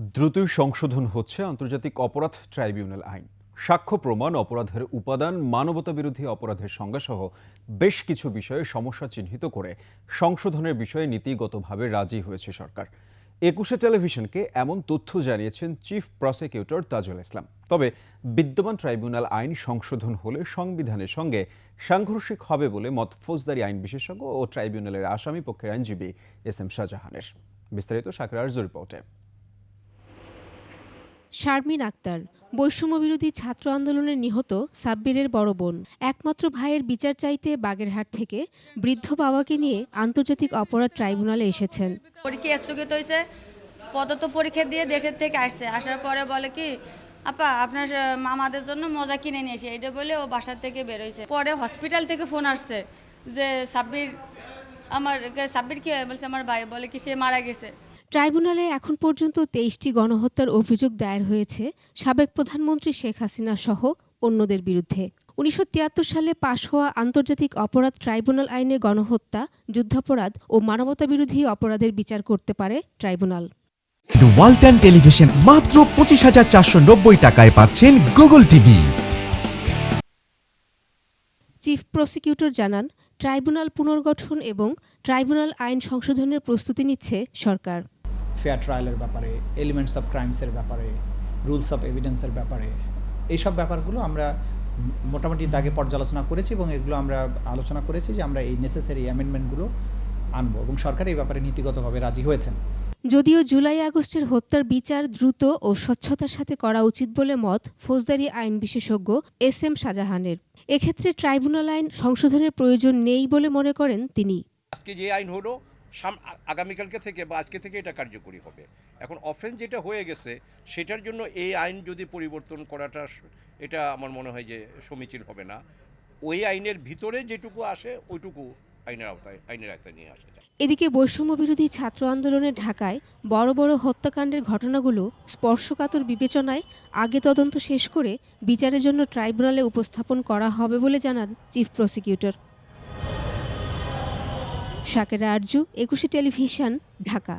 দ্রুতই সংশোধন হচ্ছে আন্তর্জাতিক অপরাধ ট্রাইব্যুনাল আইন। সাক্ষ্য প্রমাণ, অপরাধের উপাদান, মানবতা বিরোধী অপরাধের সংজ্ঞা সহ বেশ কিছু বিষয়ে সমস্যা চিহ্নিত করে সংশোধনের বিষয়ে নীতিগতভাবে রাজি হয়েছে সরকার। একুশে টেলিভিশনকে এমন তথ্য জানিয়েছেন চিফ প্রসিকিউটর তাজুল ইসলাম। তবে বিদ্যমান ট্রাইব্যুনাল আইন সংশোধন হলে সংবিধানের সঙ্গে সাংঘর্ষিক হবে বলে মত ফৌজদারি আইন বিশেষজ্ঞ ও ট্রাইব্যুনালের আসামি পক্ষের আইনজীবী এস এম শাহজাহানের। বিস্তারিত সাকরা আরজু রিপোর্টে। শারমিন আক্তার, বৈষম্যবিরোধী ছাত্র আন্দোলনে নিহত সাব্বিরের বড় বোন। একমাত্র ভাইয়ের বিচার চাইতে বাগেরহাট থেকে বৃদ্ধ বাবাকে নিয়ে আন্তর্জাতিক অপরাধ ট্রাইব্যুনালে এসেছেন। পরীক্ষা স্থগিত হয়েছে। পদত পরীক্ষা দিয়ে দেশের থেকে আসছে। আসার পরে বলে কি, আপা, আপনার মামাদের জন্য মজা কিনে নিয়ে এসে। এটা বলে ও বাসার থেকে বেরোইছে পরে হসপিটাল থেকে ফোন আসছে যে, সাব্বির, আমার, সাব্বির কি? বলছে, আমার ভাই বলে কি সে মারা গেছে। ট্রাইব্যুনালে এখন পর্যন্ত তেইশটি গণহত্যার অভিযোগ দায়ের হয়েছে সাবেক প্রধানমন্ত্রী শেখ হাসিনা সহ অন্যদের বিরুদ্ধে। উনিশশো তিয়াত্তর সালে পাশ হওয়া আন্তর্জাতিক অপরাধ ট্রাইব্যুনাল আইনে গণহত্যা যুদ্ধাপরাধ ও মানবতাবিরোধী অপরাধের বিচার করতে পারে ট্রাইব্যুনাল। ওয়ালটন টেলিভিশন মাত্র পঁচিশ হাজার চারশো নব্বই টাকায় পাচ্ছেন গুগল টিভি চিফ প্রসিকিউটর জানান ট্রাইব্যুনাল পুনর্গঠন এবং ট্রাইব্যুনাল আইন সংশোধনের প্রস্তুতি নিচ্ছে সরকার। ফেয়ার ট্রায়ালের ব্যাপারে এলিমেন্টস অফ ক্রাইমসের ব্যাপারে রুলস অফ এভিডেন্সের ব্যাপারে এইসব ব্যাপারগুলো আমরা মোটামুটি দাগে পর্যালোচনা করেছি এবং এগুলো আমরা আলোচনা করেছি যে আমরা এই নেসেসারি অ্যামেন্ডমেন্টগুলো আনব এবং সরকার এই ব্যাপারে নীতিগতভাবে রাজি হয়েছেন। যদিও জুলাই আগস্টের হত্যার বিচার দ্রুত ও স্বচ্ছতার সাথে করা উচিত বলে মত ফৌজদারি আইন বিশেষজ্ঞ এস এম শাহজাহানের। এক্ষেত্রে ট্রাইব্যুনাল আইন সংশোধনের প্রয়োজন নেই বলে মনে করেন তিনি। আজকে যে আইন হলো সাম আগামীকালকে থেকে বা আজকে থেকে এটা কার্যকরী হবে। এখন অফেন্স যেটা হয়ে গেছে, সেটার জন্য এই আইন যদি পরিবর্তন করাটা এটা আমার মনে হয় যে সমীচীন হবে না। ওই আইনের ভিতরে যেটুকু আসে, ওইটুকু আইনের আওতায় আইনের আওতায় নিয়ে আসে এদিকে বৈষম্য বিরোধী ছাত্র আন্দোলনে ঢাকায় বড় বড় হত্যাকাণ্ডের ঘটনাগুলো স্পর্শকাতর বিবেচনায় আগে তদন্ত শেষ করে বিচারের জন্য ট্রাইব্যুনালে উপস্থাপন করা হবে বলে জানান চিফ প্রসিকিউটর। শাকেরা আরজু একুশে টেলিভিশন ঢাকা।